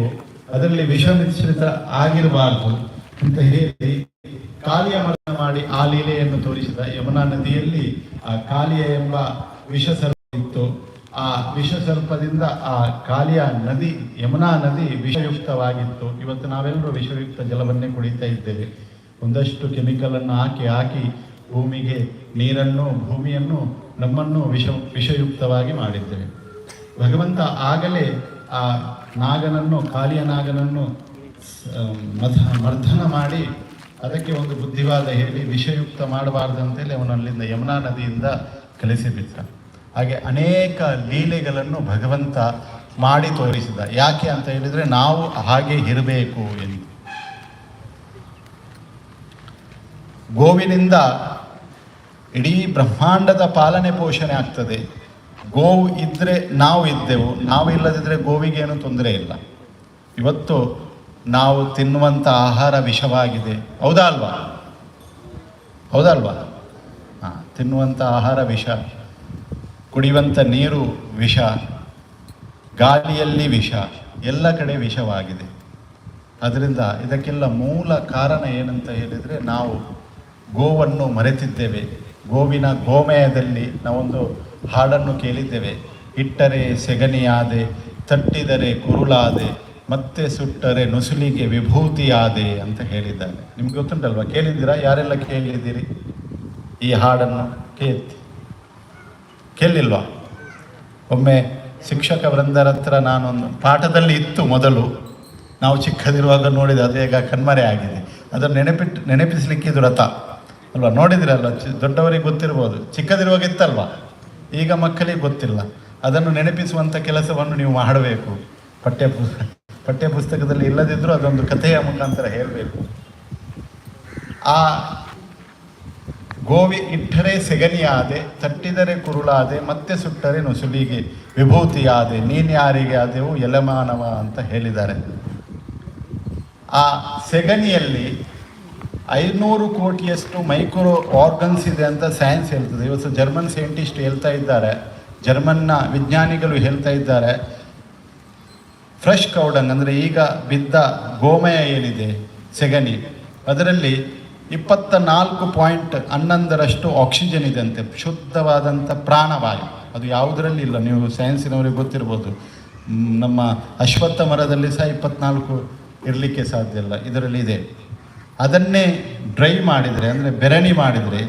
ಕುಡಿಬೇಕು ಅದರಲ್ಲಿ ವಿಷ ಮಿಶ್ರಿತ ಆಗಿರಬಾರದು ಅಂತ ಹೇಳಿ ಕಾಲಿಯ ಮರಣ ಮಾಡಿ ಆ ಲೀಲೆಯನ್ನು ತೋರಿಸಿದ ಯಮುನಾ ನದಿಯಲ್ಲಿ ಆ ಕಾಲಿಯ ಎಂಬ ವಿಷ ಸರ್ಪ ಇತ್ತು. ಆ ವಿಷ ಸರ್ಪದಿಂದ ಆ ಕಾಲಿಯ ನದಿ, ಯಮುನಾ ನದಿ ವಿಷಯುಕ್ತವಾಗಿತ್ತು. ಇವತ್ತು ನಾವೆಲ್ಲರೂ ವಿಷಯುಕ್ತ ಜಲವನ್ನೇ ಕುಡಿತಾ ಇದ್ದೇವೆ. ಒಂದಷ್ಟು ಕೆಮಿಕಲ್ ಅನ್ನು ಹಾಕಿ ಹಾಕಿ ಭೂಮಿಗೆ ನೀರನ್ನು, ಭೂಮಿಯನ್ನು ನಮ್ಮನ್ನು ವಿಷ, ವಿಷಯುಕ್ತವಾಗಿ ಮಾಡಿದ್ದೇವೆ. ಭಗವಂತ ಆಗಲೇ ಆ ನಾಗನನ್ನು ಕಾಲಿಯ ನಾಗನನ್ನು ಮಥ, ಮರ್ದನ ಮಾಡಿ ಅದಕ್ಕೆ ಒಂದು ಬುದ್ಧಿವಾದ ಹೇಳಿ ವಿಷಯುಕ್ತ ಮಾಡಬಾರ್ದಂತೇಳಿ ಅವನು ಅಲ್ಲಿಂದ ಯಮುನಾ ನದಿಯಿಂದ ಕಲಿಸಿಬಿಟ್ಟ ಹಾಗೆ ಅನೇಕ ಲೀಲೆಗಳನ್ನು ಭಗವಂತ ಮಾಡಿ ತೋರಿಸಿದ ಯಾಕೆ ಅಂತ ಹೇಳಿದರೆ ನಾವು ಹಾಗೆ ಇರಬೇಕು ಎಂದು. ಗೋವಿನಿಂದ ಇಡೀ ಬ್ರಹ್ಮಾಂಡದ ಪಾಲನೆ ಪೋಷಣೆ ಆಗ್ತದೆ. ಗೋವು ಇದ್ದರೆ ನಾವು ಇದ್ದೆವು, ನಾವು ಇಲ್ಲದಿದ್ರೆ ಗೋವಿಗೇನು ತೊಂದರೆ ಇಲ್ಲ. ಇವತ್ತು ನಾವು ತಿನ್ನುವಂಥ ಆಹಾರ ವಿಷವಾಗಿದೆ. ಹೌದಾ ಅಲ್ವಾ? ಹೌದಾ ಅಲ್ವಾ? ಹಾಂ ತಿನ್ನುವಂಥ ಆಹಾರ ವಿಷ ಕುಡಿಯುವಂಥ ನೀರು ವಿಷ, ಗಾಳಿಯಲ್ಲಿ ವಿಷ, ಎಲ್ಲ ಕಡೆ ವಿಷವಾಗಿದೆ. ಅದರಿಂದ ಇದಕ್ಕೆಲ್ಲ ಮೂಲ ಕಾರಣ ಏನಂತ ಹೇಳಿದರೆ ನಾವು ಗೋವನ್ನು ಮರೆತಿದ್ದೇವೆ. ಗೋವಿನ ಗೋಮಯದಲ್ಲಿ ನಾವೊಂದು ಹಾಡನ್ನು ಕೇಳಿದ್ದೇವೆ. ಇಟ್ಟರೆ ಸೆಗಣಿಯಾದೆ, ತಟ್ಟಿದರೆ ಕುರುಳಾದೆ, ಮತ್ತೆ ಸುಟ್ಟರೆ ನುಸುಲಿಗೆ ವಿಭೂತಿಯಾದೆ ಅಂತ ಹೇಳಿದ್ದಾನೆ. ನಿಮ್ಗೆ ಗೊತ್ತುಂಟಲ್ವಾ? ಕೇಳಿದ್ದೀರಾ? ಯಾರೆಲ್ಲ ಕೇಳಿದ್ದೀರಿ? ಈ ಹಾಡನ್ನು ಕೇಳ್ತಿ. ಕೇಳಿಲ್ವಾ? ಒಮ್ಮೆ ಶಿಕ್ಷಕ ವೃಂದರ ಹತ್ರ ನಾನೊಂದು ಪಾಠದಲ್ಲಿ ಇತ್ತು ಮೊದಲು. ನಾವು ಚಿಕ್ಕದಿರುವಾಗ ನೋಡಿದ ಅದೇಗ ಈಗ ಕಣ್ಮರೆ ಆಗಿದೆ. ಅದನ್ನು ನೆನಪಿಟ್ಟು ನೆನಪಿಸಲಿಕ್ಕೆ ರಥ. ಅಲ್ವಾ? ನೋಡಿದಿರಲ್ಲ? ಚಿ- ದೊಡ್ಡವರಿಗೆ ಗೊತ್ತಿರ್ಬೋದು. ಚಿಕ್ಕದಿರುವಾಗ ಇತ್ತಲ್ವಾ? ಈಗ ಮಕ್ಕಳಿಗೆ ಗೊತ್ತಿಲ್ಲ. ಅದನ್ನು ನೆನಪಿಸುವಂಥ ಕೆಲಸವನ್ನು ನೀವು ಮಾಡಬೇಕು. ಪಠ್ಯ ಪುಸ್ತಕ ಪಠ್ಯ ಪುಸ್ತಕದಲ್ಲಿ ಇಲ್ಲದಿದ್ದರೂ ಅದೊಂದು ಕಥೆಯ ಮುಖಾಂತರ ಹೇಳಬೇಕು. ಆ ಗೋವಿ ಇಟ್ಟರೆ ಸೆಗನಿಯಾದೆ ತಟ್ಟಿದರೆ ಕುರುಳಾದೆ, ಮತ್ತೆ ಸುಟ್ಟರೆ ನುಸುಲಿಗೆ ವಿಭೂತಿಯಾದೆ ನೀನ್ಯಾರಿಗೆ ಆದೆವು ಎಲೆಮಾನವ ಅಂತ ಹೇಳಿದ್ದಾರೆ. ಆ ಸೆಗಣಿಯಲ್ಲಿ ಐನೂರು ಕೋಟಿಯಷ್ಟು ಮೈಕ್ರೋ ಆರ್ಗನ್ಸ್ ಇದೆ ಅಂತ ಸೈನ್ಸ್ ಹೇಳ್ತದೆ. ಇವತ್ತು ಜರ್ಮನ್ ಸೈಂಟಿಸ್ಟ್ ಹೇಳ್ತಾ ಇದ್ದಾರೆ. ಜರ್ಮನ್ನ ವಿಜ್ಞಾನಿಗಳು ಹೇಳ್ತಾ ಇದ್ದಾರೆ. ಫ್ರೆಶ್ ಕೌಡಂಗ್ ಅಂದರೆ ಈಗ ಬಿದ್ದ ಗೋಮಯ ಏನಿದೆ? ಸೆಗಣಿ. ಅದರಲ್ಲಿ ಇಪ್ಪತ್ತ ನಾಲ್ಕು ಪಾಯಿಂಟ್ ಹನ್ನೊಂದರಷ್ಟು ಆಕ್ಸಿಜನ್ ಇದೆ ಅಂತೆ. ಶುದ್ಧವಾದಂಥ ಪ್ರಾಣವಾಯು. ಅದು ಯಾವುದರಲ್ಲಿ ಇಲ್ಲ? ನೀವು ಸೈನ್ಸಿನವರಿಗೆ ಗೊತ್ತಿರ್ಬೋದು. ನಮ್ಮ ಅಶ್ವತ್ಥ ಮರದಲ್ಲಿ ಸಹ ಇಪ್ಪತ್ನಾಲ್ಕು ಇರಲಿಕ್ಕೆ ಸಾಧ್ಯ ಇಲ್ಲ. ಇದರಲ್ಲಿ ಇದೆ. ಅದನ್ನೇ ಡ್ರೈ ಮಾಡಿದರೆ, ಅಂದರೆ ಬೆರಣಿ ಮಾಡಿದರೆ,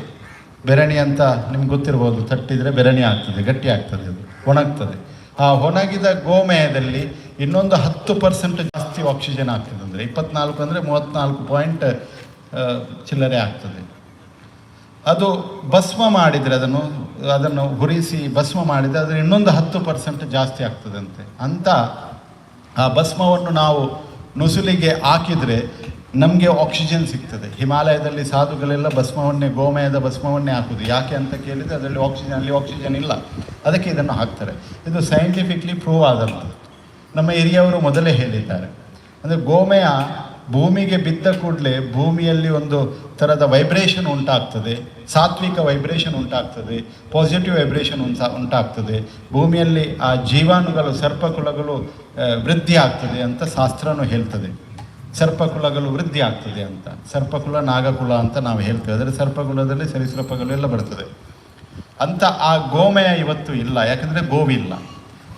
ಬೆರಣಿ ಅಂತ ನಿಮ್ಗೆ ಗೊತ್ತಿರ್ಬೋದು, ತಟ್ಟಿದರೆ ಬೆರಣಿ ಆಗ್ತದೆ, ಗಟ್ಟಿ ಆಗ್ತದೆ ಅದು, ಒಣಗ್ತದೆ. ಆ ಒಣಗಿದ ಗೋಮಯದಲ್ಲಿ ಇನ್ನೊಂದು ಹತ್ತು ಪರ್ಸೆಂಟ್ ಜಾಸ್ತಿ ಆಕ್ಸಿಜನ್ ಆಗ್ತದೆ, ಅಂದರೆ ಇಪ್ಪತ್ನಾಲ್ಕು ಅಂದರೆ ಮೂವತ್ತ್ನಾಲ್ಕು ಪಾಯಿಂಟ್ ಚಿಲ್ಲರೆ ಆಗ್ತದೆ. ಅದು ಭಸ್ಮ ಮಾಡಿದರೆ ಅದನ್ನು ಅದನ್ನು ಹುರಿಸಿ ಭಸ್ಮ ಮಾಡಿದರೆ ಅದರ ಇನ್ನೊಂದು ಹತ್ತು ಪರ್ಸೆಂಟ್ ಜಾಸ್ತಿ ಆಗ್ತದಂತೆ. ಅಂತ ಆ ಭಸ್ಮವನ್ನು ನಾವು ನುಸುಲಿಗೆ ಹಾಕಿದರೆ ನಮಗೆ ಆಕ್ಸಿಜನ್ ಸಿಗ್ತದೆ. ಹಿಮಾಲಯದಲ್ಲಿ ಸಾಧುಗಳೆಲ್ಲ ಭಸ್ಮವನ್ನೇ ಗೋಮಯದ ಭಸ್ಮವನ್ನೇ ಹಾಕುದು. ಯಾಕೆ ಅಂತ ಕೇಳಿದರೆ ಅದರಲ್ಲಿ ಆಕ್ಸಿಜನ್ ಅಲ್ಲಿ ಆಕ್ಸಿಜನ್ ಇಲ್ಲ. ಅದಕ್ಕೆ ಇದನ್ನು ಹಾಕ್ತಾರೆ. ಇದು ಸೈಂಟಿಫಿಕ್ಲಿ ಪ್ರೂವ್ ಆದಂಥದ್ದು. ನಮ್ಮ ಹಿರಿಯವರು ಮೊದಲೇ ಹೇಳಿದ್ದಾರೆ. ಅಂದರೆ ಗೋಮಯ ಭೂಮಿಗೆ ಬಿದ್ದ ಕೂಡಲೇ ಭೂಮಿಯಲ್ಲಿ ಒಂದು ಥರದ ವೈಬ್ರೇಷನ್ ಉಂಟಾಗ್ತದೆ. ಸಾತ್ವಿಕ ವೈಬ್ರೇಷನ್ ಉಂಟಾಗ್ತದೆ. ಪಾಸಿಟಿವ್ ವೈಬ್ರೇಷನ್ ಉಂಟಾ ಉಂಟಾಗ್ತದೆ. ಭೂಮಿಯಲ್ಲಿ ಆ ಜೀವಾಣುಗಳು ಸರ್ಪಕುಲಗಳು ಆ, ವೃದ್ಧಿ ಆಗ್ತದೆ ಅಂತ ಶಾಸ್ತ್ರನೂ ಹೇಳ್ತದೆ. ಸರ್ಪಕುಲಗಳು ವೃದ್ಧಿ ಆಗ್ತದೆ ಅಂತ. ಸರ್ಪಕುಲ ನಾಗಕುಲ ಅಂತ ನಾವು ಹೇಳ್ತೇವೆ. ಅಂದರೆ ಸರ್ಪಕುಲದಲ್ಲಿ ಸರೀಸೃಪಗಳು ಎಲ್ಲ ಬರ್ತದೆ. ಅಂತ ಆ ಗೋಮಯ ಇವತ್ತು ಇಲ್ಲ. ಯಾಕಂದರೆ ಗೋವಿಲ್ಲ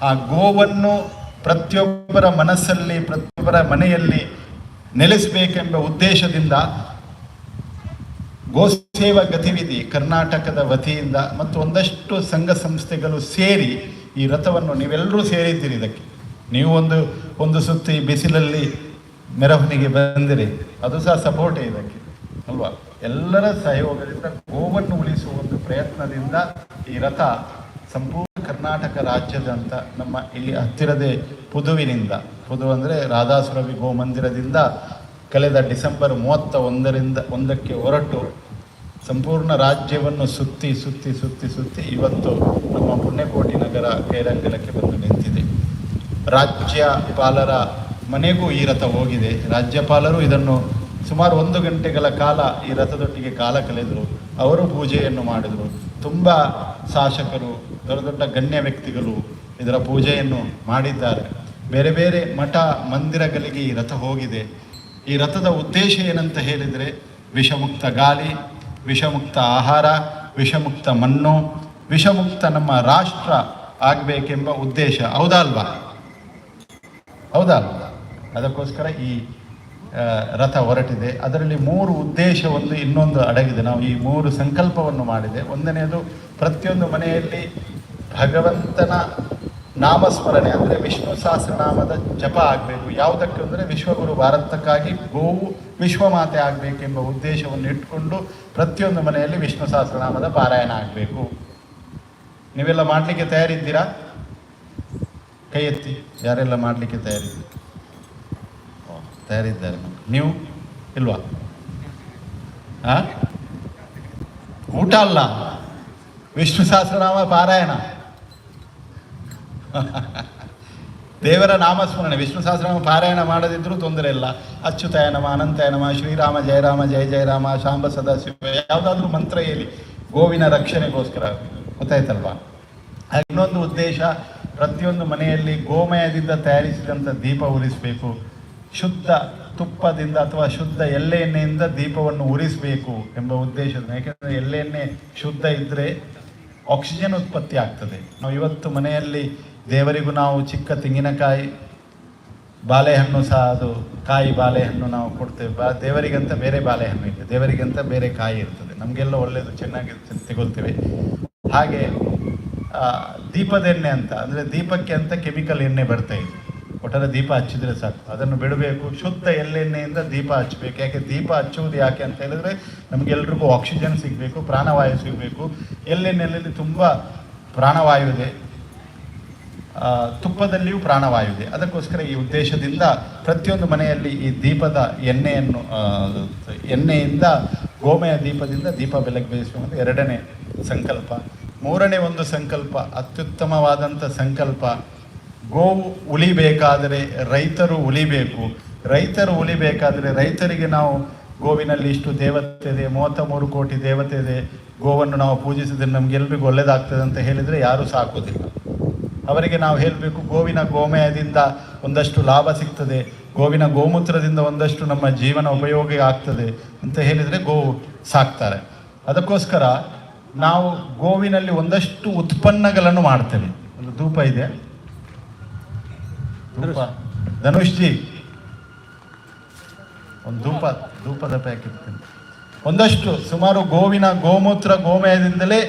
ಆ ಗೋವನ್ನು ಪ್ರತಿಯೊಬ್ಬರ ಮನಸ್ಸಲ್ಲಿ, ಪ್ರತಿಯೊಬ್ಬರ ಮನೆಯಲ್ಲಿ ನೆಲೆಸಬೇಕೆಂಬ ಉದ್ದೇಶದಿಂದ ಗೋಸೇವಾ ಗತಿವಿಧಿ ಕರ್ನಾಟಕದ ವತಿಯಿಂದ ಮತ್ತು ಒಂದಷ್ಟು ಸಂಘ ಸಂಸ್ಥೆಗಳು ಸೇರಿ ಈ ರಥವನ್ನು ನೀವೆಲ್ಲರೂ ಸೇರಿದ್ದೀರಿ ಇದಕ್ಕೆ. ನೀವು ಒಂದು ಒಂದು ಸುತ್ತಿ ಬಿಸಿಲಲ್ಲಿ ಮೆರವಣಿಗೆ ಬಂದಿರಿ ಅದು ಸಹ ಸಪೋರ್ಟೇ ಇದಕ್ಕೆ. ಅಲ್ವಾ? ಎಲ್ಲರ ಸಹಯೋಗದಿಂದ, ಗೋವನ್ನು ಉಳಿಸುವ ಒಂದು ಪ್ರಯತ್ನದಿಂದ ಈ ರಥ ಸಂಪೂರ್ಣ ಕರ್ನಾಟಕ ರಾಜ್ಯದಂತ ನಮ್ಮ ಇಲ್ಲಿ ಹತ್ತಿರದೇ ಪುದುವಿನಿಂದ, ಪುದು ಅಂದರೆ ರಾಧಾಸುರವಿ ಗೋ ಮಂದಿರದಿಂದ ಕಳೆದ ಡಿಸೆಂಬರ್ ಮೂವತ್ತ ಒಂದರಿಂದ ಒಂದಕ್ಕೆ ಹೊರಟು ಸಂಪೂರ್ಣ ರಾಜ್ಯವನ್ನು ಸುತ್ತಿ ಸುತ್ತಿ ಸುತ್ತಿ ಸುತ್ತಿ ಇವತ್ತು ನಮ್ಮ ಪುಣ್ಯಕೋಟಿ ನಗರ ಕೈರಂಗಲಕ್ಕೆ ಬಂದು ನಿಂತಿದೆ. ರಾಜ್ಯಪಾಲರ ಮನೆಗೂ ಈ ರಥ ಹೋಗಿದೆ. ರಾಜ್ಯಪಾಲರು ಇದನ್ನು ಸುಮಾರು ಒಂದು ಗಂಟೆಗಳ ಕಾಲ ಈ ರಥದೊಟ್ಟಿಗೆ ಕಾಲ ಕಳೆದರು. ಅವರು ಪೂಜೆಯನ್ನು ಮಾಡಿದರು. ತುಂಬ ಶಾಸಕರು, ದೊಡ್ಡ ದೊಡ್ಡ ಗಣ್ಯ ವ್ಯಕ್ತಿಗಳು ಇದರ ಪೂಜೆಯನ್ನು ಮಾಡಿದ್ದಾರೆ. ಬೇರೆ ಬೇರೆ ಮಠ ಮಂದಿರಗಳಿಗೆ ಈ ರಥ ಹೋಗಿದೆ. ಈ ರಥದ ಉದ್ದೇಶ ಏನಂತ ಹೇಳಿದರೆ ವಿಷಮುಕ್ತ ಗಾಳಿ, ವಿಷಮುಕ್ತ ಆಹಾರ, ವಿಷಮುಕ್ತ ಮಣ್ಣು, ವಿಷಮುಕ್ತ ನಮ್ಮ ರಾಷ್ಟ್ರ ಆಗಬೇಕೆಂಬ ಉದ್ದೇಶ. ಹೌದಾ ಅಲ್ವಾ? ಹೌದಾ ಅದಕ್ಕೋಸ್ಕರ ಈ ರಥ ಹೊರಟಿದೆ. ಅದರಲ್ಲಿ ಮೂರು ಉದ್ದೇಶ ಒಂದು ಇನ್ನೊಂದು ಅಡಗಿದೆ. ನಾವು ಈ ಮೂರು ಸಂಕಲ್ಪವನ್ನು ಮಾಡಿದೆ. ಒಂದನೆಯದು ಪ್ರತಿಯೊಂದು ಮನೆಯಲ್ಲಿ ಭಗವಂತನ ನಾಮಸ್ಮರಣೆ ಅಂದರೆ ವಿಷ್ಣು ಸಹಸ್ರನಾಮದ ಜಪ ಆಗಬೇಕು. ಯಾವುದಕ್ಕೆ ಅಂದರೆ ವಿಶ್ವಗುರು ಭಾರತಕ್ಕಾಗಿ ಗೋವು ವಿಶ್ವಮಾತೆ ಆಗಬೇಕೆಂಬ ಉದ್ದೇಶವನ್ನು ಇಟ್ಕೊಂಡು ಪ್ರತಿಯೊಂದು ಮನೆಯಲ್ಲಿ ವಿಷ್ಣು ಸಹಸ್ರನಾಮದ ಪಾರಾಯಣ ಆಗಬೇಕು. ನೀವೆಲ್ಲ ಮಾಡಲಿಕ್ಕೆ ತಯಾರಿದ್ದೀರಾ? ಕೈ ಎತ್ತಿ. ಯಾರೆಲ್ಲ ಮಾಡಲಿಕ್ಕೆ ತಯಾರಿದ್ದೀರಿ? ತಯಾರಿದ್ದಾರೆ. ನೀವು ಇಲ್ವಾ? ಹಾ ಊಟ ಅಲ್ಲ. ವಿಷ್ಣು ಸಹಸ್ರನಾಮ ಪಾರಾಯಣ. ದೇವರ ನಾಮಸ್ಮರಣೆ. ವಿಷ್ಣು ಸಹಸ್ರನಾಮ ಪಾರಾಯಣ ಮಾಡದಿದ್ರೂ ತೊಂದರೆ ಇಲ್ಲ. ಅಚ್ಯುತಾಯ ನಮ ಅನಂತಾಯ ನಮ, ಶ್ರೀರಾಮ ಜಯರಾಮ ಜಯ ಜಯರಾಮ ಶಾಂಬ ಸದಾಶಿವ, ಯಾವುದಾದ್ರೂ ಮಂತ್ರ ಹೇಳಿ ಗೋವಿನ ರಕ್ಷಣೆಗೋಸ್ಕರ. ಗೊತ್ತಾಯ್ತಲ್ವಾ? ಇನ್ನೊಂದು ಉದ್ದೇಶ, ಪ್ರತಿಯೊಂದು ಮನೆಯಲ್ಲಿ ಗೋಮಯದಿಂದ ತಯಾರಿಸಿದಂಥ ದೀಪ ಉರಿಸಬೇಕು ಶುದ್ಧ ತುಪ್ಪದಿಂದ ಅಥವಾ ಶುದ್ಧ ಎಳ್ಳೆ ಎಣ್ಣೆಯಿಂದ ದೀಪವನ್ನು ಉರಿಸಬೇಕು ಎಂಬ ಉದ್ದೇಶದ ಯಾಕೆಂದರೆ ಎಳ್ಳೆಣ್ಣೆ ಶುದ್ಧ ಇದ್ದರೆ ಆಕ್ಸಿಜನ್ ಉತ್ಪತ್ತಿ ಆಗ್ತದೆ. ನಾವು ಇವತ್ತು ಮನೆಯಲ್ಲಿ ದೇವರಿಗೂ ನಾವು ಚಿಕ್ಕ ತೆಂಗಿನಕಾಯಿ, ಬಾಳೆಹಣ್ಣು ಸಹ ಅದು ಕಾಯಿ ಬಾಳೆಹಣ್ಣು ನಾವು ಕೊಡ್ತೇವೆ. ಬಾ, ದೇವರಿಗಂತ ಬೇರೆ ಬಾಳೆಹಣ್ಣು ಇದೆ. ದೇವರಿಗಂತ ಬೇರೆ ಕಾಯಿ ಇರ್ತದೆ. ನಮಗೆಲ್ಲ ಒಳ್ಳೆಯದು ಚೆನ್ನಾಗಿ ತೆಗೊಳ್ತೇವೆ. ಹಾಗೆ ದೀಪದ ಎಣ್ಣೆ ಅಂತ, ಅಂದರೆ ದೀಪಕ್ಕೆ ಅಂತ ಕೆಮಿಕಲ್ ಎಣ್ಣೆ ಬರ್ತಾ ಇದೆ. ಒಟ್ಟಾರೆ ದೀಪ ಹಚ್ಚಿದ್ರೆ ಸಾಕು. ಅದನ್ನು ಬಿಡಬೇಕು. ಶುದ್ಧ ಎಳ್ಳೆಣ್ಣೆಯಿಂದ ದೀಪ ಹಚ್ಚಬೇಕು. ಯಾಕೆ ದೀಪ ಹಚ್ಚುವುದು ಯಾಕೆ ಅಂತ ಹೇಳಿದ್ರೆ ನಮಗೆಲ್ರಿಗೂ ಆಕ್ಸಿಜನ್ ಸಿಗಬೇಕು, ಪ್ರಾಣವಾಯು ಸಿಗಬೇಕು. ಎಳ್ಳೆಣ್ಣೆಯಲ್ಲಿ ತುಂಬ ಪ್ರಾಣವಾಯು ಇದೆ. ತುಪ್ಪದಲ್ಲಿಯೂ ಪ್ರಾಣವಾಯು ಇದೆ. ಅದಕ್ಕೋಸ್ಕರ ಈ ಉದ್ದೇಶದಿಂದ ಪ್ರತಿಯೊಂದು ಮನೆಯಲ್ಲಿ ಈ ದೀಪದ ಎಣ್ಣೆಯನ್ನು ಎಣ್ಣೆಯಿಂದ, ಗೋಮಯ ದೀಪದಿಂದ ದೀಪ ಬೆಳಗ್ಗೆ ಬೇಯಿಸುವಂಥ ಎರಡನೇ ಸಂಕಲ್ಪ. ಮೂರನೇ ಒಂದು ಸಂಕಲ್ಪ, ಅತ್ಯುತ್ತಮವಾದಂಥ ಸಂಕಲ್ಪ. ಗೋವು ಉಳಿಬೇಕಾದರೆ ರೈತರು ಉಳಿಬೇಕು. ರೈತರು ಉಳಿಬೇಕಾದರೆ ರೈತರಿಗೆ ನಾವು ಗೋವಿನಲ್ಲಿ ಇಷ್ಟು ದೇವತೆ ಇದೆ ಮೂವತ್ತ ಮೂರು ಕೋಟಿ ದೇವತೆ ಇದೆ, ಗೋವನ್ನು ನಾವು ಪೂಜಿಸಿದ್ರೆ ನಮಗೆಲ್ರಿಗೂ ಒಳ್ಳೆಯದಾಗ್ತದೆ ಅಂತ ಹೇಳಿದರೆ ಯಾರೂ ಸಾಕೋದಿಲ್ಲ ಅವರಿಗೆ ನಾವು ಹೇಳಬೇಕು, ಗೋವಿನ ಗೋಮಯದಿಂದ ಒಂದಷ್ಟು ಲಾಭ ಸಿಗ್ತದೆ, ಗೋವಿನ ಗೋಮೂತ್ರದಿಂದ ಒಂದಷ್ಟು ನಮ್ಮ ಜೀವನ ಉಪಯೋಗ ಆಗ್ತದೆ ಅಂತ ಹೇಳಿದರೆ ಗೋವು ಸಾಕ್ತಾರೆ. ಅದಕ್ಕೋಸ್ಕರ ನಾವು ಗೋವಿನಲ್ಲಿ ಒಂದಷ್ಟು ಉತ್ಪನ್ನಗಳನ್ನು ಮಾಡ್ತೇವೆ. ಒಂದು ಧೂಪ ಇದೆ ಧನುಷ್. ಜಿ. ಒಂದು ಧೂಪ ಧೂಪದ ಪ್ಯಾಕೆಟ್ ಒಂದಷ್ಟು ಸುಮಾರು ಗೋವಿನ ಗೋಮೂತ್ರ ಗೋಮಯದಿಂದಲೇ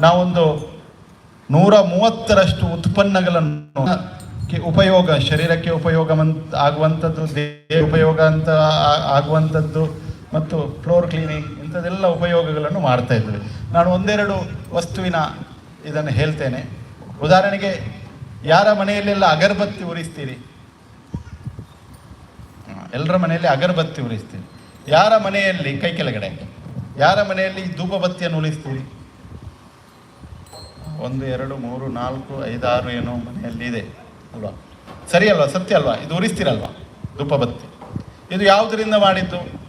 ನಾವೊಂದು ನೂರ ಮೂವತ್ತರಷ್ಟು ಉತ್ಪನ್ನಗಳನ್ನು ಉಪಯೋಗ ಶರೀರಕ್ಕೆ ಉಪಯೋಗ ಆಗುವಂಥದ್ದು ದೇಹ ಉಪಯೋಗ ಅಂತ ಆಗುವಂಥದ್ದು ಮತ್ತು ಫ್ಲೋರ್ ಕ್ಲೀನಿಂಗ್ ಇಂಥದ್ದೆಲ್ಲ ಉಪಯೋಗಗಳನ್ನು ಮಾಡ್ತಾ ಇದ್ವಿ. ನಾನು ಒಂದೆರಡು ವಸ್ತುವಿನ ಇದನ್ನು ಹೇಳ್ತೇನೆ. ಉದಾಹರಣೆಗೆ ಯಾರ ಮನೆಯಲ್ಲೆಲ್ಲ ಅಗರಬತ್ತಿ ಉರಿಸ್ತೀರಿ? ಎಲ್ಲರ ಮನೆಯಲ್ಲಿ ಅಗರಬತ್ತಿ ಉರಿಸ್ತೀರಿ. ಯಾರ ಮನೆಯಲ್ಲಿ, ಕೈ ಕೆಳಗಡೆ, ಯಾರ ಮನೆಯಲ್ಲಿ ಧೂಪಬತ್ತಿಯನ್ನು ಉಳಿಸ್ತೀರಿ ಉರಿಸ್ತೀರಿ? ಒಂದು, ಎರಡು, ಮೂರು, ನಾಲ್ಕು, ಐದಾರು ಏನೋ ಮನೆಯಲ್ಲಿ ಇದೆ ಅಲ್ವಾ? ಸರಿ ಅಲ್ವಾ? ಸತ್ಯ ಅಲ್ವಾ? ಇದು ಉರಿಸ್ತೀರಲ್ವಾ? ಧೂಪಬತ್ತಿ. ಇದು ಯಾವುದರಿಂದ ಮಾಡಿದ್ದು?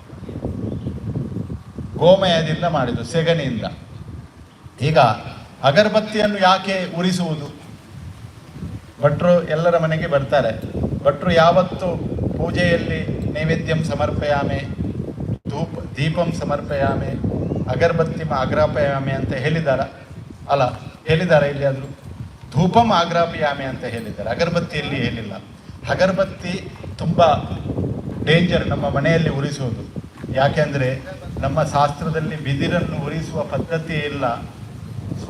ಗೋಮಯದಿಂದ ಮಾಡಿದ್ದು, ಸೆಗಣಿಯಿಂದ. ಈಗ ಅಗರಬತ್ತಿಯನ್ನು ಯಾಕೆ ಉರಿಸುವುದು? ಭಟ್ರು ಎಲ್ಲರ ಮನೆಗೆ ಬರ್ತಾರೆ. ಭಟ್ರು ಯಾವತ್ತು ಪೂಜೆಯಲ್ಲಿ ನೈವೇದ್ಯಂ ಸಮರ್ಪಯಾಮೆ, ಧೂಪ, ದೀಪಂ ಸಮರ್ಪಯಾಮೆ, ಅಗರಬತ್ತಿ ಆಗ್ರಾಪಯಾಮೆ ಅಂತ ಹೇಳಿದಾರ. ಅಲ್ಲ ಹೇಳಿದ್ದಾರೆ ಆದರೂ ಧೂಪಂ ಆಗ್ರಾಪಯಾಮೆ ಅಂತ ಹೇಳಿದ್ದಾರೆ ಅಗರಬತ್ತಿಯಲ್ಲಿ ಹೇಳಿಲ್ಲ. ಅಗರಬತ್ತಿ ತುಂಬ ಡೇಂಜರ್ ನಮ್ಮ ಮನೆಯಲ್ಲಿ ಉರಿಸುವುದು ಯಾಕೆಂದರೆ ನಮ್ಮ ಶಾಸ್ತ್ರದಲ್ಲಿ ಬಿದಿರನ್ನು ಉರಿಸುವ ಪದ್ಧತಿ ಇಲ್ಲ.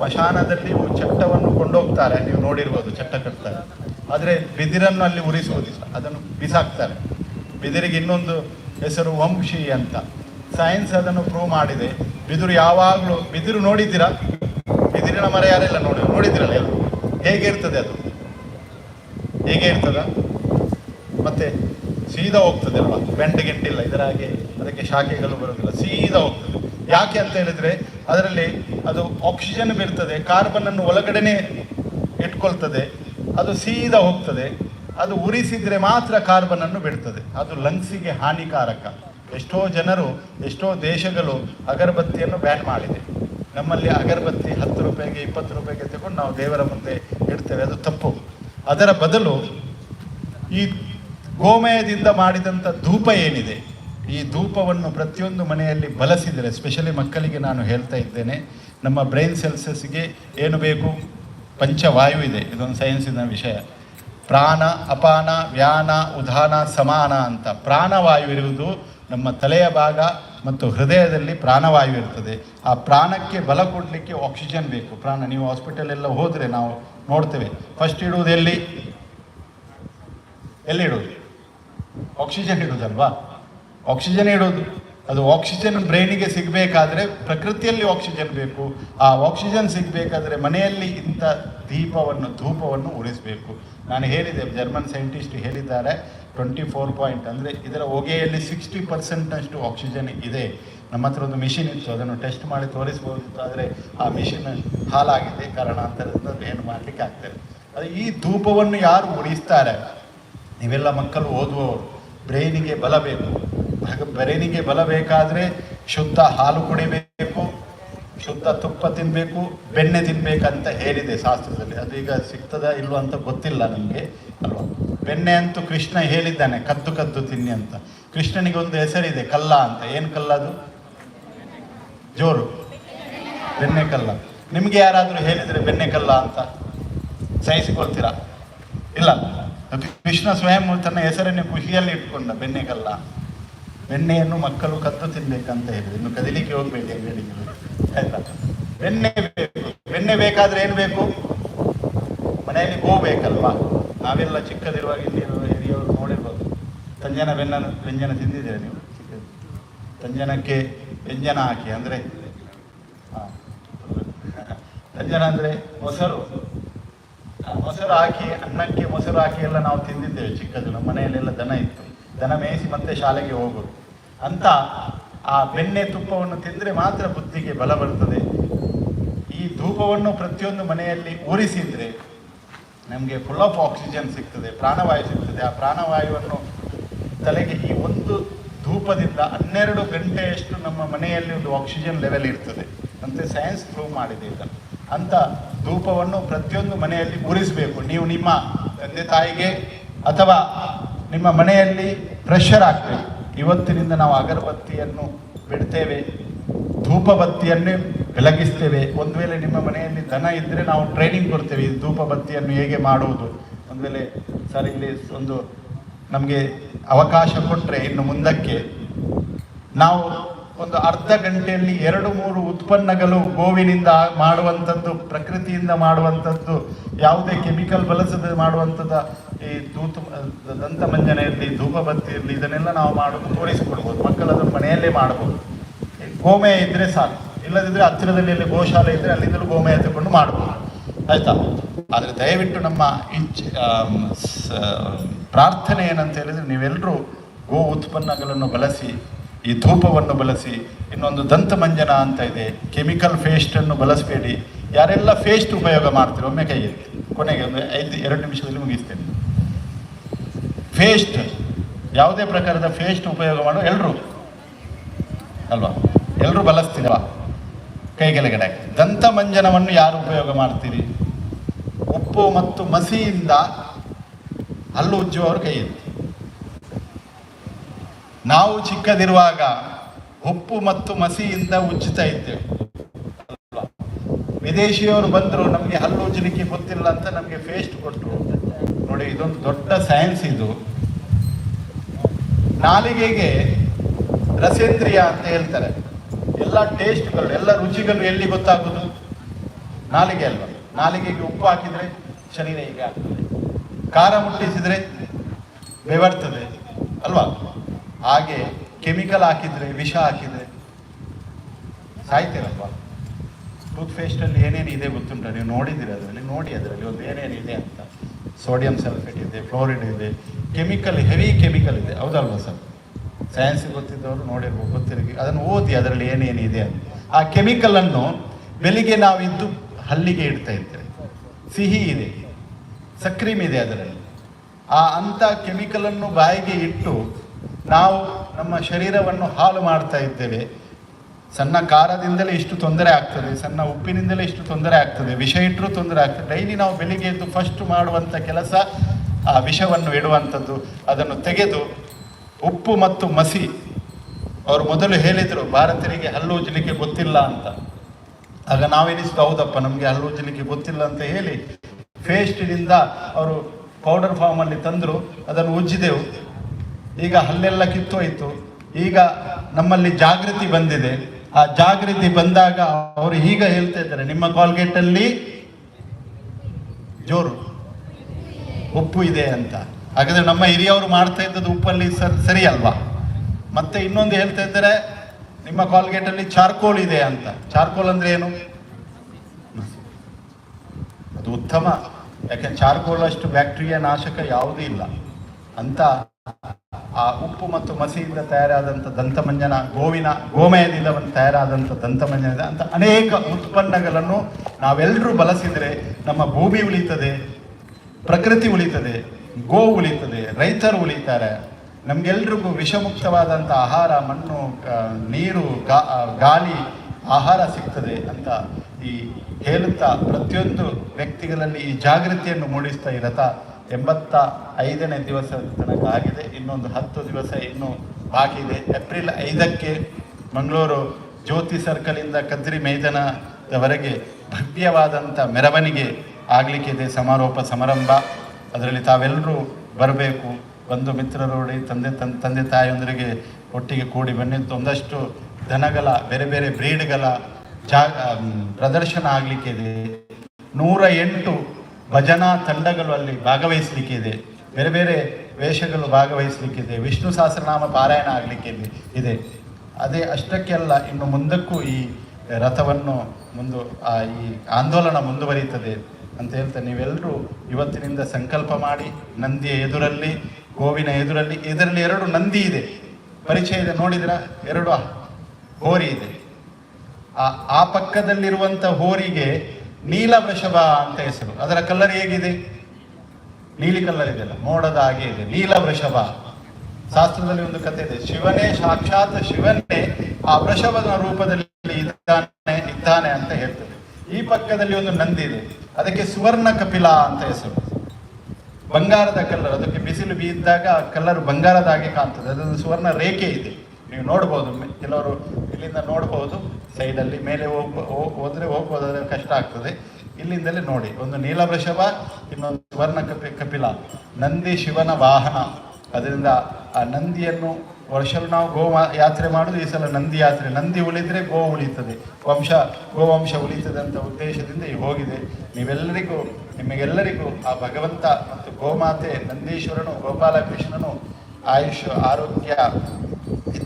ಸ್ಮಶಾನದಲ್ಲಿ ಚಟ್ಟವನ್ನು ಕೊಂಡೋಗ್ತಾರೆ. ನೀವು ನೋಡಿರ್ಬೋದು ಚಟ್ಟ ಕಟ್ತಾರೆ. ಆದರೆ ಬಿದಿರನ್ನು ಅಲ್ಲಿ ಉರಿಸುವುದಿಲ್ಲ. ಅದನ್ನು ಬಿಸಾಕ್ತಾರೆ. ಬಿದಿರಿಗೆ ಇನ್ನೊಂದು ಹೆಸರು ವಂಶಿ ಅಂತ. ಸೈನ್ಸ್ ಅದನ್ನು ಪ್ರೂವ್ ಮಾಡಿದೆ. ಬಿದಿರು ಯಾವಾಗಲೂ, ಬಿದಿರು ನೋಡಿದ್ದೀರಾ? ಬಿದಿರಿನ ಮರ ಯಾರೆಲ್ಲ ನೋಡಿ ನೋಡಿದ್ದೀರಲ್ಲ ಎಲ್ಲ ಹೇಗೆ ಇರ್ತದೆ ಅದು? ಹೇಗೆ ಇರ್ತದ? ಮತ್ತೆ ಸೀದಾ ಹೋಗ್ತದೆ ಅಲ್ವಾ? ಬೆಂಡೆ ಗಿಂಟಿಲ್ಲ ಇದರ ಹಾಗೆ ಅದಕ್ಕೆ ಶಾಖೆಗಳು ಬರೋದಿಲ್ಲ ಸೀದಾ ಹೋಗ್ತದೆ. ಯಾಕೆ ಅಂತ ಹೇಳಿದ್ರೆ, ಅದರಲ್ಲಿ ಅದು ಆಕ್ಸಿಜನ್ ಬೀರ್ತದೆ ಕಾರ್ಬನ್ ಅನ್ನು ಒಳಗಡೆನೆ ಇಟ್ಕೊಳ್ತದೆ, ಅದು ಸೀದಾ ಹೋಗ್ತದೆ, ಅದು ಉರಿಸಿದ್ರೆ ಮಾತ್ರ ಕಾರ್ಬನ್ ಅನ್ನು ಬಿಡ್ತದೆ ಅದು ಲಂಗ್ಸಿಗೆ ಹಾನಿಕಾರಕ. ಎಷ್ಟೋ ಜನರು, ಎಷ್ಟೋ ದೇಶಗಳು ಅಗರಬತ್ತಿಯನ್ನು ಬ್ಯಾನ್ ಮಾಡಿದೆ. ನಮ್ಮಲ್ಲಿ ಅಗರಬತ್ತಿ ಹತ್ತು ರೂಪಾಯಿಗೆ, ಇಪ್ಪತ್ತು ರೂಪಾಯಿಗೆ ತಗೊಂಡು ನಾವು ದೇವರ ಮುಂದೆ ಇಡ್ತೇವೆ. ಅದು ತಪ್ಪು. ಅದರ ಬದಲು ಈ ಗೋಮಯದಿಂದ ಮಾಡಿದಂಥ ಧೂಪ ಏನಿದೆ? ಈ ಧೂಪವನ್ನು ಪ್ರತಿಯೊಂದು ಮನೆಯಲ್ಲಿ ಬಳಸಿದರೆ ಸ್ಪೆಷಲಿ ಮಕ್ಕಳಿಗೆ ನಾನು ಹೇಳ್ತಾ ಇದ್ದೇನೆ, ನಮ್ಮ ಬ್ರೈನ್ ಸೆಲ್ಸಸ್ಗೆ ಏನು ಬೇಕು? ಪಂಚವಾಯು ಇದೆ. ಇದೊಂದು ಸೈನ್ಸಿನ ವಿಷಯ. ಪ್ರಾಣ, ಅಪಾನ, ವ್ಯಾನ, ಉದಾನ, ಸಮಾನ ಅಂತ. ಪ್ರಾಣವಾಯು ಇರುವುದು ನಮ್ಮ ತಲೆಯ ಭಾಗ ಮತ್ತು ಹೃದಯದಲ್ಲಿ ಪ್ರಾಣವಾಯು ಇರ್ತದೆ. ಆ ಪ್ರಾಣಕ್ಕೆ ಬಲ ಕೊಡಲಿಕ್ಕೆ ಆಕ್ಸಿಜನ್ ಬೇಕು. ಪ್ರಾಣ, ನೀವು ಹಾಸ್ಪಿಟಲೆಲ್ಲ ಹೋದರೆ ನಾವು ನೋಡ್ತೇವೆ. ಫಸ್ಟ್ ಇಡುವುದು ಎಲ್ಲಿ? ಎಲ್ಲಿ ಇಡುವುದು? ಆಕ್ಸಿಜನ್ ಇಡೋದಲ್ವಾ ಆಕ್ಸಿಜನ್ ಇಡೋದು. ಅದು ಆಕ್ಸಿಜನ್ ಬ್ರೈನಿಗೆ ಸಿಗಬೇಕಾದ್ರೆ ಪ್ರಕೃತಿಯಲ್ಲಿ ಆಕ್ಸಿಜನ್ ಬೇಕು. ಆ ಆಕ್ಸಿಜನ್ ಸಿಗಬೇಕಾದ್ರೆ ಮನೆಯಲ್ಲಿ ಇಂಥ ದೀಪವನ್ನು, ಧೂಪವನ್ನು ಉರಿಸಬೇಕು. ನಾನು ಹೇಳಿದೆ ಜರ್ಮನ್ ಸೈಂಟಿಸ್ಟ್ ಹೇಳಿದ್ದಾರೆ ಟ್ವೆಂಟಿ ಫೋರ್ ಪಾಯಿಂಟ್ ಅಂದರೆ ಇದರ ಹೊಗೆಯಲ್ಲಿ ಸಿಕ್ಸ್ಟಿ ಪರ್ಸೆಂಟ್ನಷ್ಟು ಆಕ್ಸಿಜನ್ ಇದೆ. ನಮ್ಮ ಹತ್ರ ಒಂದು ಮಿಷಿನ್ ಇತ್ತು, ಅದನ್ನು ಟೆಸ್ಟ್ ಮಾಡಿ ತೋರಿಸ್ಬೋದಿತ್ತು ಆದರೆ ಆ ಮಿಷಿನ್ ಹಾಳಾಗಿದೆ. ಕಾರಣಾಂತರದಿಂದ ಅದು ಏನು ಮಾಡಲಿಕ್ಕೆ ಆಗ್ತದೆ ಅದು ಈ ಧೂಪವನ್ನು ಯಾರು ಉಳಿಸ್ತಾರೆ ನೀವೆಲ್ಲ ಮಕ್ಕಳು ಓದುವವರು. ಬ್ರೈನಿಗೆ ಬಲ ಬೇಕು. ಬ್ರೈನಿಗೆ ಬಲ ಬೇಕಾದರೆ ಶುದ್ಧ ಹಾಲು ಕುಡಿಬೇಕು, ಶುದ್ಧ ತುಪ್ಪ ತಿನ್ನಬೇಕು ಬೆಣ್ಣೆ ತಿನ್ನಬೇಕಂತ ಹೇಳಿದೆ ಶಾಸ್ತ್ರದಲ್ಲಿ. ಅದು ಈಗ ಸಿಗ್ತದ ಇಲ್ವಾ ಅಂತ ಗೊತ್ತಿಲ್ಲ ನನಗೆ ಅಲ್ವಾ? ಬೆಣ್ಣೆ ಅಂತೂ ಕೃಷ್ಣ ಹೇಳಿದ್ದಾನೆ, ಕದ್ದು ಕದ್ದು ತಿನ್ನಿ ಅಂತ. ಕೃಷ್ಣನಿಗೆ ಒಂದು ಹೆಸರಿದೆ, ಕಲ್ಲ ಅಂತ. ಏನು ಕಲ್ಲ ಅದು? ಜೋರು. ಬೆಣ್ಣೆ ಕಲ್ಲ. ನಿಮಗೆ ಯಾರಾದರೂ ಹೇಳಿದರೆ ಬೆಣ್ಣೆ ಕಲ್ಲ ಅಂತ ಸಹಿಸಿಕೊಳ್ತೀರಾ? ಇಲ್ಲ. ಅದು ಕೃಷ್ಣ ಸ್ವಯಂ ತನ್ನ ಹೆಸರನ್ನೇ ಖುಷಿಯಲ್ಲಿ ಇಟ್ಕೊಂಡ ಬೆಣ್ಣೆಗಲ್ಲ ಬೆಣ್ಣೆಯನ್ನು ಮಕ್ಕಳು ಕದ್ದು ತಿನ್ಬೇಕಂತ ಹೇಳಿದ್ರು. ಇನ್ನು ಕದಿಲಿಕ್ಕೆ ಹೋಗ್ಬೇಡಿ ಅಂಗಡಿಗೆ ಆಯ್ತಾ? ಬೆಣ್ಣೆ ಬೇಕು. ಬೆಣ್ಣೆ ಬೇಕಾದ್ರೆ ಏನು ಬೇಕು? ಮನೆಯಲ್ಲಿ ಗೋ ಬೇಕಲ್ವಾ? ನಾವೆಲ್ಲ ಚಿಕ್ಕದಿರುವಾಗ ಇಲ್ಲಿರುವ ಹಿರಿಯವರು ನೋಡಿರ್ಬೋದು. ತಂಜನ ಬೆನ್ನ, ವ್ಯಂಜನ ತಿಂದಿದ್ದೀರಾ ನೀವು? ತಂಜನಕ್ಕೆ ವ್ಯಂಜನ ಹಾಕಿ ಅಂದರೆ? ತಂಜನ ಅಂದರೆ ಮೊಸರು. ಮೊಸರು ಹಾಕಿ, ಅನ್ನಕ್ಕೆ ಮೊಸರು ಹಾಕಿ ಎಲ್ಲ ನಾವು ತಿಂದಿದ್ದೇವೆ ಚಿಕ್ಕದು. ನಮ್ಮ ಮನೆಯಲ್ಲೆಲ್ಲ ದನ ಇತ್ತು. ದನ ಮೇಯಿಸಿ ಮತ್ತೆ ಶಾಲೆಗೆ ಹೋಗೋದು ಅಂತ ಆ ಬೆಣ್ಣೆ ತುಪ್ಪವನ್ನು ತಿಂದರೆ ಮಾತ್ರ ಬುದ್ಧಿಗೆ ಬಲ ಬರ್ತದೆ ಈ ಧೂಪವನ್ನು ಪ್ರತಿಯೊಂದು ಮನೆಯಲ್ಲಿ ಊರಿಸಿದರೆ ನಮಗೆ ಫುಲ್ ಆಫ್ ಆಕ್ಸಿಜನ್ ಸಿಗ್ತದೆ, ಪ್ರಾಣವಾಯು ಸಿಗ್ತದೆ. ಆ ಪ್ರಾಣವಾಯುವನ್ನು ತಲೆಗೆ ಈ ಒಂದು ಧೂಪದಿಂದ ಹನ್ನೆರಡು ಗಂಟೆಯಷ್ಟು ನಮ್ಮ ಮನೆಯಲ್ಲಿ ಒಂದು ಆಕ್ಸಿಜನ್ ಲೆವೆಲ್ ಇರ್ತದೆ. ಅಂತ ಸೈನ್ಸ್ ಪ್ರೂವ್ ಮಾಡಿದೆ ಇದನ್ನು ಅಂತ ಧೂಪವನ್ನು ಪ್ರತಿಯೊಂದು ಮನೆಯಲ್ಲಿ ಉರಿಸಬೇಕು ನೀವು ನಿಮ್ಮ ತಂದೆ ತಾಯಿಗೆ ಅಥವಾ ನಿಮ್ಮ ಮನೆಯಲ್ಲಿ ಪ್ರೆಷರ್ ಹಾಕಬೇಕು. ಇವತ್ತಿನಿಂದ ನಾವು ಅಗರಬತ್ತಿಯನ್ನು ಬಿಡ್ತೇವೆ, ಧೂಪಬತ್ತಿಯನ್ನೇ ಬೆಳಗಿಸ್ತೇವೆ. ಒಂದು ವೇಳೆ ನಿಮ್ಮ ಮನೆಯಲ್ಲಿ ದನ ಇದ್ದರೆ ನಾವು ಟ್ರೈನಿಂಗ್ ಕೊಡ್ತೇವೆ, ಈ ಧೂಪಬತ್ತಿಯನ್ನು ಹೇಗೆ ಮಾಡುವುದು. ಒಂದು ವೇಳೆ ಸರ್, ಇಲ್ಲಿ ಒಂದು ನಮಗೆ ಅವಕಾಶ ಕೊಟ್ಟರೆ ಇನ್ನು ಮುಂದಕ್ಕೆ, ನಾವು ಒಂದು ಅರ್ಧ ಗಂಟೆಯಲ್ಲಿ ಎರಡು ಮೂರು ಉತ್ಪನ್ನಗಳು ಗೋವಿನಿಂದ ಮಾಡುವಂಥದ್ದು, ಪ್ರಕೃತಿಯಿಂದ ಮಾಡುವಂಥದ್ದು, ಯಾವುದೇ ಕೆಮಿಕಲ್ ಬಳಸದೆ ಮಾಡುವಂಥದ್ದು ಈ ದೂತ ದಂತ ಮಂಜನ ಇರಲಿ ಧೂಪಬತ್ತಿ ಇರಲಿ ಇದನ್ನೆಲ್ಲ ನಾವು ಮಾಡೋದು ತೋರಿಸಿಕೊಡ್ಬೋದು ಮಕ್ಕಳು ಮನೆಯಲ್ಲೇ ಮಾಡ್ಬೋದು ಗೋಮಯ ಇದ್ರೆ ಸಾಕು ಇಲ್ಲದಿದ್ರೆ ಹತ್ತಿರದಲ್ಲಿ ಎಲ್ಲಿ ಗೋಶಾಲೆ ಇದ್ರೆ ಅಲ್ಲಿಂದಲೂ ಗೋಮಯ ತಗೊಂಡು ಮಾಡ್ಬೋದು ಆಯ್ತಾ? ಆದರೆ ದಯವಿಟ್ಟು ನಮ್ಮ ಆಮ್, ಪ್ರಾರ್ಥನೆ ಏನಂತ ಹೇಳಿದ್ರೆ ನೀವೆಲ್ಲರೂ ಗೋ ಉತ್ಪನ್ನಗಳನ್ನು ಬಳಸಿ ಈ ಧೂಪವನ್ನು ಬಳಸಿ ಇನ್ನೊಂದು ದಂತ ಮಂಜನ ಅಂತ ಇದೆ ಕೆಮಿಕಲ್ ಪೇಸ್ಟನ್ನು ಬಳಸಬೇಡಿ. ಯಾರೆಲ್ಲ ಫೇಸ್ಟ್ ಉಪಯೋಗ ಮಾಡ್ತೀರೋ ಒಮ್ಮೆ ಕೈಯಲ್ಲಿ ಕೊನೆಗೆ ಒಂದು ಐದು ಎರಡು ನಿಮಿಷದಲ್ಲಿ ಮುಗಿಸ್ತೇನೆ. ಫೇಸ್ಟ್ ಯಾವುದೇ ಪ್ರಕಾರದ ಫೇಸ್ಟ್ ಉಪಯೋಗ ಮಾಡೋ ಎಲ್ಲರೂ ಅಲ್ವಾ? ಎಲ್ಲರೂ ಬಳಸ್ತೀರಲ್ವಾ. ದಂತ ಮಂಜನವನ್ನು ಯಾರು ಉಪಯೋಗ ಮಾಡ್ತೀರಿ? ಉಪ್ಪು ಮತ್ತು ಮಸಿಯಿಂದ ಹಲ್ಲು ಉಜ್ಜುವವರು ಕೈ ನಾವು ಚಿಕ್ಕದಿರುವಾಗ ಉಪ್ಪು ಮತ್ತು ಮಸಿಯಿಂದ ಉಜ್ಜುತ್ತಾ ಇದ್ದೇವೆ? ವಿದೇಶಿಯವರು ಬಂದರು, ನಮಗೆ ಹಲ್ಲು ಉಜ್ಜಲಿಕ್ಕೆ ಗೊತ್ತಿಲ್ಲ ಅಂತ ನಮಗೆ ಫೇಸ್ಟ್ ಕೊಟ್ಟರು ನೋಡಿ, ಇದೊಂದು ದೊಡ್ಡ ಸೈನ್ಸ್ ಇದು. ನಾಲಿಗೆಗೆ ರಸೇಂದ್ರಿಯ ಅಂತ ಹೇಳ್ತಾರೆ. ಎಲ್ಲ ಟೇಸ್ಟ್ಗಳು ಎಲ್ಲ ರುಚಿಗಳು ಎಲ್ಲಿ ಗೊತ್ತಾಗೋದು? ನಾಲಿಗೆ ಅಲ್ವಾ? ನಾಲಿಗೆಗೆ ಉಪ್ಪು ಹಾಕಿದ್ರೆ ಶರೀರ ಹೀಗೆ ಆಗ್ತದೆ. ಖಾರ ಮುಟ್ಟಿಸಿದ್ರೆ ಬೆವರ್ತದೆ, ಅಲ್ವಾ? ಹಾಗೆ ಕೆಮಿಕಲ್ ಹಾಕಿದ್ರೆ, ವಿಷ ಹಾಕಿದ್ರೆ ಸಾಯ್ತೇವಲ್ವಾ ಟೂತ್ ಪೇಸ್ಟಲ್ಲಿ ಇದೆ ಗೊತ್ತುಂಟ? ನೀವು ನೋಡಿದ್ದೀರಿ ಅದರಲ್ಲಿ? ನೋಡಿ ಅದರಲ್ಲಿ ಒಂದು ಇದೆ ಅಂತ. ಸೋಡಿಯಂ ಸಲ್ಫೇಟ್ ಇದೆ ಫ್ಲೋರಿಡ್ ಇದೆ, ಕೆಮಿಕಲ್, ಹೆವಿ ಕೆಮಿಕಲ್ ಇದೆ. ಹೌದಲ್ವಾ ಸರ್? ಸೈನ್ಸ್ ಗೊತ್ತಿದ್ದವರು ನೋಡಿರ್ಬೋದು, ಗೊತ್ತಿರಲಿ. ಅದನ್ನು ಓದಿ ಅದರಲ್ಲಿ ಏನೇನಿದೆ ಅಂತ. ಆ ಕೆಮಿಕಲನ್ನು ಬೆಳಿಗ್ಗೆ ನಾವಿದ್ದು ಹಲ್ಲಿಗೆ ಇಡ್ತಾ ಇದ್ದೇವೆ ಸಿಹಿ ಇದೆ, ಸಕ್ರೀಮ್ ಇದೆ ಅದರಲ್ಲಿ. ಆ ಅಂಥ ಕೆಮಿಕಲನ್ನು ಬಾಯಿಗೆ ಇಟ್ಟು ನಾವು ನಮ್ಮ ಶರೀರವನ್ನು ಹಾಳು ಮಾಡ್ತಾ ಇದ್ದೇವೆ. ಸಣ್ಣ ಖಾರದಿಂದಲೇ ಇಷ್ಟು ತೊಂದರೆ ಆಗ್ತದೆ, ಸಣ್ಣ ಉಪ್ಪಿನಿಂದಲೇ ಇಷ್ಟು ತೊಂದರೆ ಆಗ್ತದೆ, ವಿಷ ಇಟ್ಟರೂ ತೊಂದರೆ ಆಗ್ತದೆ. ಡೈಲಿ ನಾವು ಬೆಳಿಗ್ಗೆ ಎದ್ದು ಫಸ್ಟ್ ಮಾಡುವಂಥ ಕೆಲಸ ಆ ವಿಷವನ್ನು ಇಡುವಂಥದ್ದು. ಅದನ್ನು ತೆಗೆದು ಉಪ್ಪು ಮತ್ತು ಮಸಿ, ಅವರು ಮೊದಲು ಹೇಳಿದರು ಭಾರತೀಯರಿಗೆ ಉಜ್ಜಲಿಕ್ಕೆ ಗೊತ್ತಿಲ್ಲ ಅಂತ. ಆಗ ನಾವೆನಿಸ್ತು, ಹೌದಪ್ಪ, ನಮಗೆ ಹಲ್ಲು ಉಜ್ಜಲಿಕ್ಕೆ ಗೊತ್ತಿಲ್ಲ ಅಂತ ಹೇಳಿ ಪೇಸ್ಟಿನಿಂದ ಅವರು ಪೌಡರ್ ಫಾರ್ಮಲ್ಲಿ ತಂದರು, ಅದನ್ನು ಉಜ್ಜಿದೆವು. ಈಗ ಹಲ್ಲೆಲ್ಲ ಕಿತ್ತೋಯ್ತು. ಈಗ ನಮ್ಮಲ್ಲಿ ಜಾಗೃತಿ ಬಂದಿದೆ. ಆ ಜಾಗೃತಿ ಬಂದಾಗ ಅವರು ಈಗ ಹೇಳ್ತಾ ಇದ್ದಾರೆ, ನಿಮ್ಮ ಕಾಲ್ಗೇಟಲ್ಲಿ ಜೋರು ಉಪ್ಪು ಇದೆ ಅಂತ. ಹಾಗಾದ್ರೆ ನಮ್ಮ ಹಿರಿಯವರು ಮಾಡ್ತಾ ಇದ್ದದ್ದು ಉಪ್ಪಲ್ಲಿ ಸರ್, ಸರಿ ಅಲ್ವಾ? ಮತ್ತೆ ಇನ್ನೊಂದು ಹೇಳ್ತಾ ಇದ್ದಾರೆ, ನಿಮ್ಮ ಕಾಲ್ಗೇಟಲ್ಲಿ ಚಾರ್ಕೋಲ್ ಇದೆ ಅಂತ. ಚಾರ್ಕೋಲ್ ಅಂದ್ರೆ ಏನು? ಅದು ಉತ್ತಮ. ಯಾಕೆ ಚಾರ್ಕೋಲ್ ಅಷ್ಟು ಬ್ಯಾಕ್ಟೀರಿಯಾ ನಾಶಕ ಯಾವುದೂ ಇಲ್ಲ. ಅಂತ ಆ ಉಪ್ಪು ಮತ್ತು ಮಸಿಯಿಂದ ತಯಾರಾದಂಥ ದಂತಮಂಜನ, ಗೋವಿನ, ಗೋಮಯದಿಂದ ಒಂದು ತಯಾರಾದಂಥ ದಂತಮಂಜನ ಅಂತ ಅನೇಕ ಉತ್ಪನ್ನಗಳನ್ನು ನಾವೆಲ್ಲರೂ ಬಳಸಿದರೆ ನಮ್ಮ ಭೂಮಿ ಉಳಿತದೆ, ಪ್ರಕೃತಿ ಉಳಿತದೆ, ಗೋ ಉಳಿತದೆ, ರೈತರು ಉಳಿತಾರೆ. ನಮಗೆಲ್ರಿಗೂ ವಿಷಮುಕ್ತವಾದಂಥ ಆಹಾರ, ಮಣ್ಣು ನೀರು ಗಾಳಿ, ಆಹಾರ ಸಿಗ್ತದೆ ಅಂತ ಈ ಹೇಳುತ್ತಾ ಪ್ರತಿಯೊಂದು ವ್ಯಕ್ತಿಗಳಲ್ಲಿ ಈ ಜಾಗೃತಿಯನ್ನು ಮೂಡಿಸ್ತಾ ಈ ಎಂಬತ್ತ ಐದನೇ ದಿವಸದ ತನಕ ಆಗಿದೆ ಇನ್ನೊಂದು ಹತ್ತು ದಿವಸ ಇನ್ನು ಬಾಕಿ ಇದೆ. ಏಪ್ರಿಲ್ ಐದಕ್ಕೆ ಮಂಗಳೂರು ಜ್ಯೋತಿ ಸರ್ಕಲಿಂದ ಕದ್ರಿ ಮೈದಾನದವರೆಗೆ ಭವ್ಯವಾದಂಥ ಮೆರವಣಿಗೆ ಆಗಲಿಕ್ಕಿದೆ ಸಮಾರೋಪ ಸಮಾರಂಭ. ಅದರಲ್ಲಿ ತಾವೆಲ್ಲರೂ ಬರಬೇಕು. ಬಂಧು ಮಿತ್ರರೋಡಿ ತಂದೆ ತನ್, ತಂದೆ ತಾಯಿಯೊಂದರಿಗೆ ಒಟ್ಟಿಗೆ ಕೂಡಿ ಬನ್ನಿ. ಒಂದಷ್ಟು ದನಗಳ, ಬೇರೆ ಬೇರೆ ಬ್ರೀಡ್ಗಳ ಜಾ ಪ್ರದರ್ಶನ ಆಗಲಿಕ್ಕಿದೆ ನೂರ ಎಂಟು ಭಜನಾ ತಂಡಗಳು ಅಲ್ಲಿ ಭಾಗವಹಿಸಲಿಕ್ಕಿದೆ. ಬೇರೆ ಬೇರೆ ವೇಷಗಳು ಇದೆ. ವಿಷ್ಣು ಸಹಸ್ರನಾಮ ಪಾರಾಯಣ ಆಗಲಿಕ್ಕೆ ಇದೆ. ಅದೇ ಅಷ್ಟಕ್ಕೆಲ್ಲ ಇನ್ನು ಮುಂದಕ್ಕೂ ಈ ರಥವನ್ನು ಮುಂದು ಈ ಆಂದೋಲನ ಮುಂದುವರಿಯುತ್ತದೆ ಅಂತ ಹೇಳ್ತಾ ನೀವೆಲ್ಲರೂ ಇವತ್ತಿನಿಂದ ಸಂಕಲ್ಪ ಮಾಡಿ ನಂದಿಯ ಎದುರಲ್ಲಿ, ಗೋವಿನ ಎದುರಲ್ಲಿ, ಇದರಲ್ಲಿ ಎರಡು ನಂದಿ ಇದೆ. ಪರಿಚಯ ಇದೆ ನೋಡಿದ್ರ ಎರಡು ಹೋರಿ ಇದೆ. ಆ ಆ ಪಕ್ಕದಲ್ಲಿರುವಂಥ ಹೋರಿಗೆ ನೀಲ ವೃಷಭ ಅಂತ ಹೆಸರು. ಅದರ ಕಲರ್ ಹೇಗಿದೆ? ನೀಲಿ ಕಲರ್ ಇದೆಯಲ್ಲ ಮೋಡದ ಹಾಗೆ ಇದೆ. ನೀಲ ವೃಷಭ ಶಾಸ್ತ್ರದಲ್ಲಿ ಒಂದು ಕಥೆ ಇದೆ. ಶಿವನೇ ಸಾಕ್ಷಾತ್ ಶಿವನೇ, ಆ ವೃಷಭದ ರೂಪದಲ್ಲಿ ಇದ್ದಾನೆ ಇದ್ದಾನೆ ಅಂತ ಹೇಳ್ತದೆ. ಈ ಪಕ್ಕದಲ್ಲಿ ಒಂದು ನಂದಿ ಇದೆ. ಅದಕ್ಕೆ ಸುವರ್ಣ ಕಪಿಲ ಅಂತ ಹೆಸರು. ಬಂಗಾರದ ಕಲ್ಲರ್ ಅದಕ್ಕೆ ಬಿಸಿಲು ಬೀದ್ದಾಗ ಕಲ್ಲರ್ ಬಂಗಾರದ ಹಾಗೆ ಕಾಣ್ತದೆ. ಅದೊಂದು ಸುವರ್ಣ ರೇಖೆ ಇದೆ. ನೀವು ನೋಡ್ಬೋದು ಕೆಲವರು ಇಲ್ಲಿಂದ ನೋಡ್ಬೋದು ಸೈಡಲ್ಲಿ ಮೇಲೆ ಹೋಗ್ ಹೋದ್ರೆ ಹೋಗ್ಬೋದಾದ್ರೆ ಕಷ್ಟ ಆಗ್ತದೆ. ಇಲ್ಲಿಂದಲೇ ನೋಡಿ, ಒಂದು ನೀಲವೃಷಭ, ಇನ್ನೊಂದು ಸುವರ್ಣ ಕಪಿ, ಕಪಿಲ, ನಂದಿ ಶಿವನ ವಾಹನ. ಅದರಿಂದ ಆ ನಂದಿಯನ್ನು ವರ್ಷಲು ನಾವು ಗೋ ಯಾತ್ರೆ ಮಾಡೋದು, ಈ ಸಲ ನಂದಿ ಯಾತ್ರೆ. ನಂದಿ ಉಳಿದ್ರೆ ಗೋ ಉಳಿತದೆ. ವಂಶ, ಗೋವಂಶ ಉಳಿತದೆ ಅಂತ ಉದ್ದೇಶದಿಂದ ಈ ಹೋಗಿದೆ. ನೀವೆಲ್ಲರಿಗೂ, ನಿಮಗೆಲ್ಲರಿಗೂ ಆ ಭಗವಂತ ಮತ್ತು ಗೋಮಾತೆ ನಂದೀಶ್ವರನು, ಗೋಪಾಲಕೃಷ್ಣನು ಆಯುಷ್ ಆರೋಗ್ಯ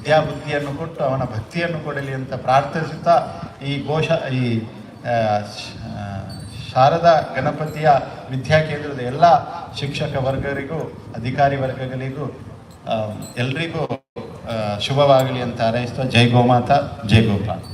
ವಿದ್ಯಾ ಬುದ್ಧಿಯನ್ನು ಕೊಟ್ಟು ಅವನ ಭಕ್ತಿಯನ್ನು ಕೊಡಲಿ ಅಂತ ಪ್ರಾರ್ಥಿಸುತ್ತಾ ಈ ಘೋಷ, ಈ ಶಾರದಾ ಗಣಪತಿಯ ವಿದ್ಯಾಕೇಂದ್ರದ ಎಲ್ಲ ಶಿಕ್ಷಕ ವರ್ಗರಿಗೂ, ಅಧಿಕಾರಿ ವರ್ಗಗಳಿಗೂ ಎಲ್ರಿಗೂ ಶುಭವಾಗಲಿ ಅಂತ ಹಾರೈಸ್ತಾ ಜೈ ಗೋಮಾತಾ, ಜೈ ಗೋಪಾಲ್.